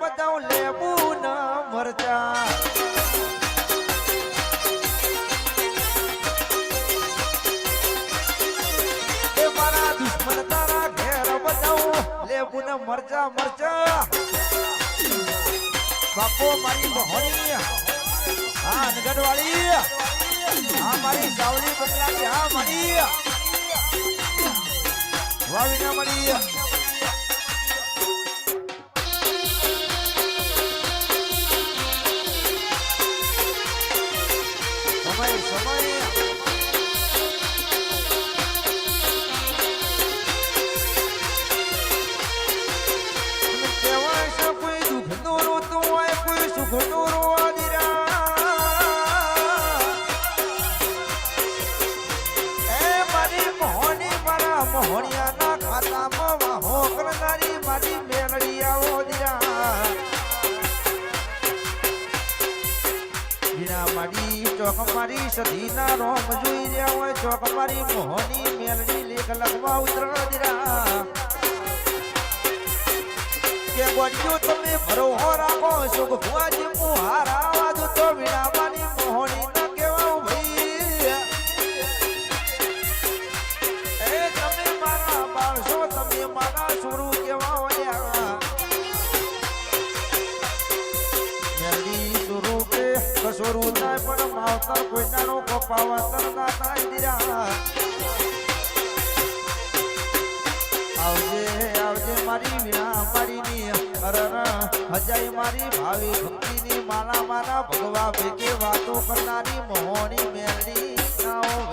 બતાવું લેબુ ના મરચા મરચા મરચા બાપો મારી બહોણી હા અનગઢવાળી હા મારી સાવલી બદલાવી હા મળી વાવી ના મળી મારા મોહણિયાના ખાતામાં વાહો કરનારી મારી મેલડીયાઓ દીરા વીણા મારી ચોક મારી સધીના રોમ જોઈ રહ્યા હોય મારી મોહની મેલડી લેખ લખવા ઉતરણ દીરા કે ગોડિયો તમે ભરોહો રાખો સુખ ભુવાજી કસોરુ થાય પણ માવતર કોઈનાનો કપાવતર ના થાય દીરા આવજે આવજે મારી વીણા મારી ભગવા ભેગે વાતો કરનારી મોહની મેળી નાઓ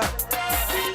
Sim.